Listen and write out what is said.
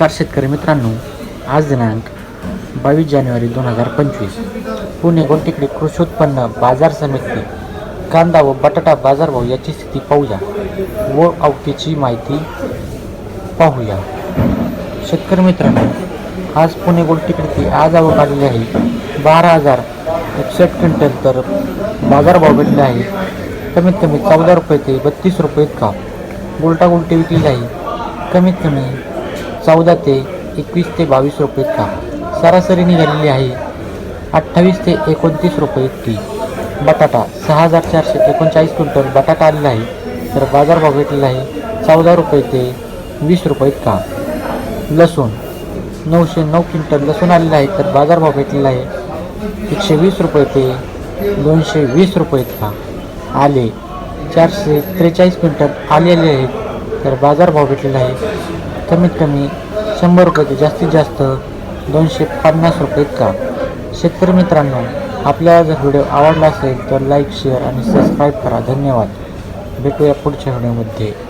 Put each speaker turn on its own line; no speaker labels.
नमस्कार शेतकरी मित्रांनो आज दिनांक बावीस जानेवारी दोन हजार पंचवीस. पुणे गोलटेकडी कृषी उत्पन्न बाजार समिती कांदा व बटाटा बाजारभाव याची स्थिती पाहूया व अवतीची माहिती पाहूया. शेतकरी मित्रांनो आज पुणे गोलटेकडीची आज आवक आलेली आहे. बारा हजार एकसष्ट क्विंटल तर बाजारभाव भेटले आहे. कमीत कमी चौदा रुपये ते बत्तीस रुपये इतका. उलटा उलटी विकलेली आहे. कमीत कमी चौदा ते एकवीस ते बावीस रुपये का? सरासरी निघालेली आहे अठ्ठावीस ते एकोणतीस रुपये इतकी. बटाटा सहा हजार चारशे एकोणचाळीस क्विंटल बटाटा आलेला आहे. तर बाजारभाव भेटलेला आहे चौदा रुपये ते वीस रुपये इतका. लसूण नऊशे नऊ क्विंटल लसूण आलेला आहे. तर बाजारभाव भेटलेला आहे एकशे वीस रुपये ते दोनशे वीस रुपये का आले चारशे त्रेचाळीस क्विंटल आलेले आहेत. तर बाजारभाव भेटलेला आहे कमीत कमी शंभर रुपये ते जास्तीत जास्त दोनशे पन्नास रुपये इतका. शेतकरी मित्रांनो आपल्याला जर व्हिडिओ आवडला असेल तर लाईक शेअर आणि सबस्क्राईब करा. धन्यवाद. भेटूया पुढच्या व्हिडिओमध्ये.